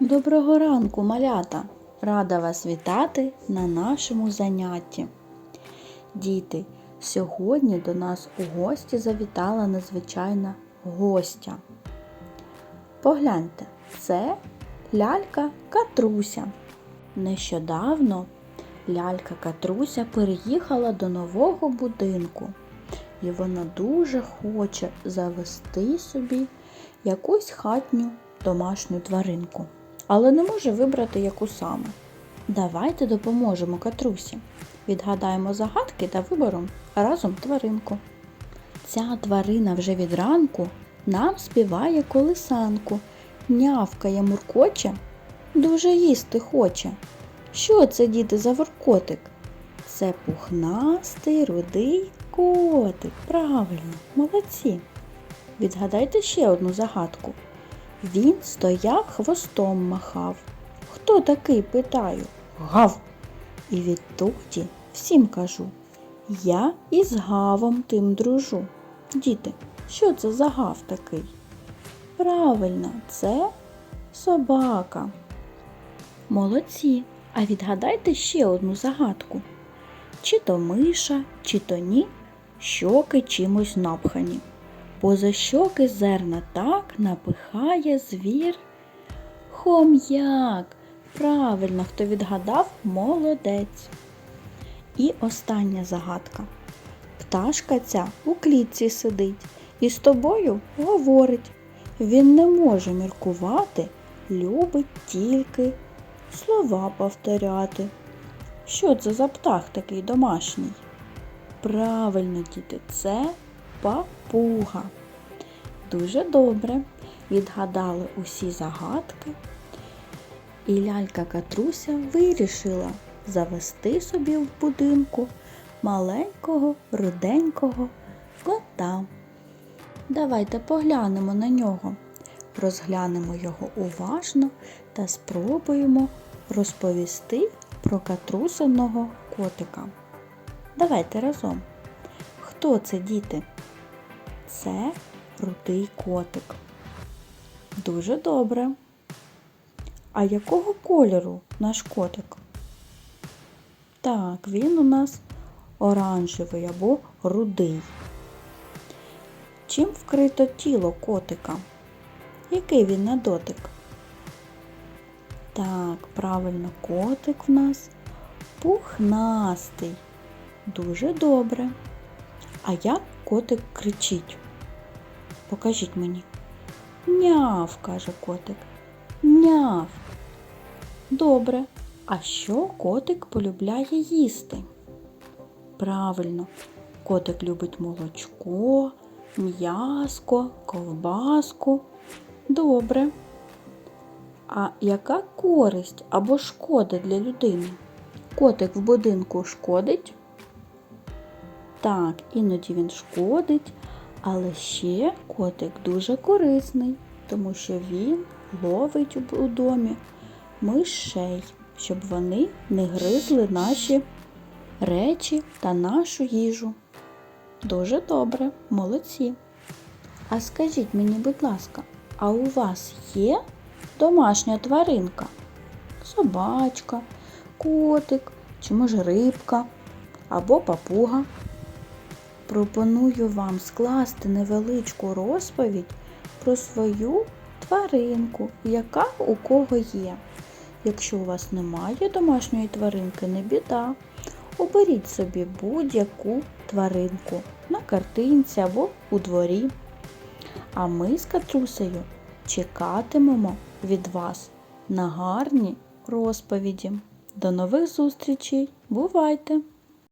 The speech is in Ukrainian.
Доброго ранку, малята! Рада вас вітати на нашому занятті. Діти, сьогодні до нас у гості завітала незвичайна гостя. Погляньте, це лялька Катруся. Нещодавно лялька Катруся переїхала до нового будинку, і вона дуже хоче завести собі якусь хатню домашню тваринку, але не може вибрати яку саме. Давайте допоможемо Катрусі. Відгадаємо загадки та виберемо разом тваринку. Ця тварина вже від ранку нам співає колисанку, нявкає, муркоче, дуже їсти хоче. Що це, діти, за воркотик? Це пухнастий рудий котик. Правильно, молодці. Відгадайте ще одну загадку. Він стояв хвостом махав. Хто такий, питаю? Гав. І відтоді всім кажу. Я із гавом тим дружу. Діти, що це за гав такий? Правильно, це собака. Молодці. А відгадайте ще одну загадку. Чи то миша, чи то ні, щоки чимось напхані. Поза щоки зерна так напихає звір. Хом'як. Правильно, хто відгадав, молодець. І остання загадка. Пташка ця у клітці сидить і з тобою говорить. Він не може міркувати, любить тільки слова повторяти. Що це за птах такий домашній? Правильно, діти, це папуга. Дуже добре. Відгадали усі загадки. І лялька Катруся вирішила завести собі в будинку маленького руденького кота. Давайте поглянемо на нього, розглянемо його уважно та спробуємо розповісти про катрусиного котика. Давайте разом. Хто це діти? Це рудий котик. Дуже добре. А якого кольору наш котик? Так, він у нас оранжевий або рудий. Чим вкрито тіло котика? Який він на дотик? Так, правильно, котик в нас пухнастий. Дуже добре. А як котик кричить? Покажіть мені. Няв, каже котик. Няв. Добре. А що котик полюбляє їсти? Правильно, котик любить молочко, м'яско, ковбаску. Добре. А яка користь або шкода для людини? Котик в будинку шкодить? Так, іноді він шкодить, але ще котик дуже корисний, тому що він ловить у домі мишей, щоб вони не гризли наші речі та нашу їжу. Дуже добре, молодці. А скажіть мені, будь ласка, а у вас є домашня тваринка? Собачка, котик чи може рибка або папуга? Пропоную вам скласти невеличку розповідь про свою тваринку, яка у кого є. Якщо у вас немає домашньої тваринки, не біда. Оберіть собі будь-яку тваринку на картинці або у дворі. А ми з Катрусею чекатимемо від вас на гарні розповіді. До нових зустрічей! Бувайте!